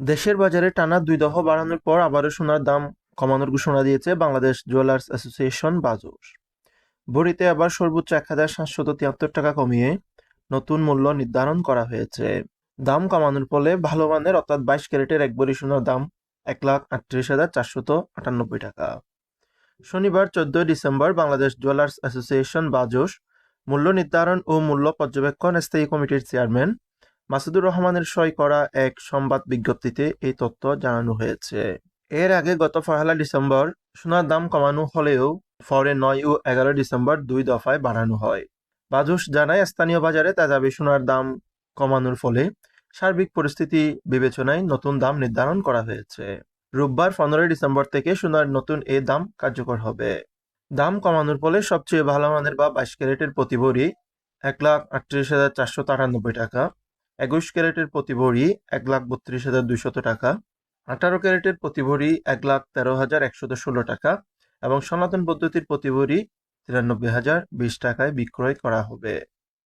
দেশের বাজারে টানা দুই দফা বাড়ানোর পর আবারও সোনার দাম কমানোর ঘোষণা দিয়েছে বাংলাদেশ জুয়েলার্স অ্যাসোসিয়েশন বাজুস ভরিতে আবার সর্বোচ্চ এক হাজার সাতশত তিয়াত্তর টাকা কমিয়ে নতুন মূল্য নির্ধারণ করা হয়েছে। দাম কমানোর ফলে ভালো মানের অর্থাৎ বাইশ ক্যারেটের এক ভরি সোনার দাম এক লাখ আটত্রিশ হাজার চারশত আটানব্বই টাকা। শনিবার চোদ্দই December Bangladesh jewellers association Bajus মূল্য নির্ধারণ ও মূল্য পর্যবেক্ষণ স্থায়ী কমিটির চেয়ারম্যান মাসুদুর রহমানের সই করা এক সংবাদ বিজ্ঞপ্তিতে এই তথ্য জানানো হয়েছে। এর আগে গত পহেলা ডিসেম্বর সোনার দাম কমানো হলেও পরে নয় ও এগারো ডিসেম্বর দুই দফায় বাড়ানো হয়। বাজুস জানায়, স্থানীয় বাজারে তেজাবি সোনার দাম কমানোর ফলে সার্বিক পরিস্থিতি বিবেচনায় নতুন দাম নির্ধারণ করা হয়েছে। রোববার পনেরোই ডিসেম্বর থেকে সোনার নতুন এ দাম কার্যকর হবে। দাম কমানোর ফলে সবচেয়ে ভালো মানের বা বাইশ ক্যারেটের প্রতি এক লাখ আটত্রিশ হাজার চারশো টাকা। একুশ ক্যারেটের প্রতি ভরি এক লাখ বত্রিশ হাজার দুইশত টাকা, আঠারো ক্যারেটের প্রতি ভরি এক লাখ তেরো হাজার একশত ষোলো টাকা এবং সনাতন পদ্ধতির প্রতি ভরি তিরানব্বই হাজার বিশ টাকায় বিক্রয় করা হবে।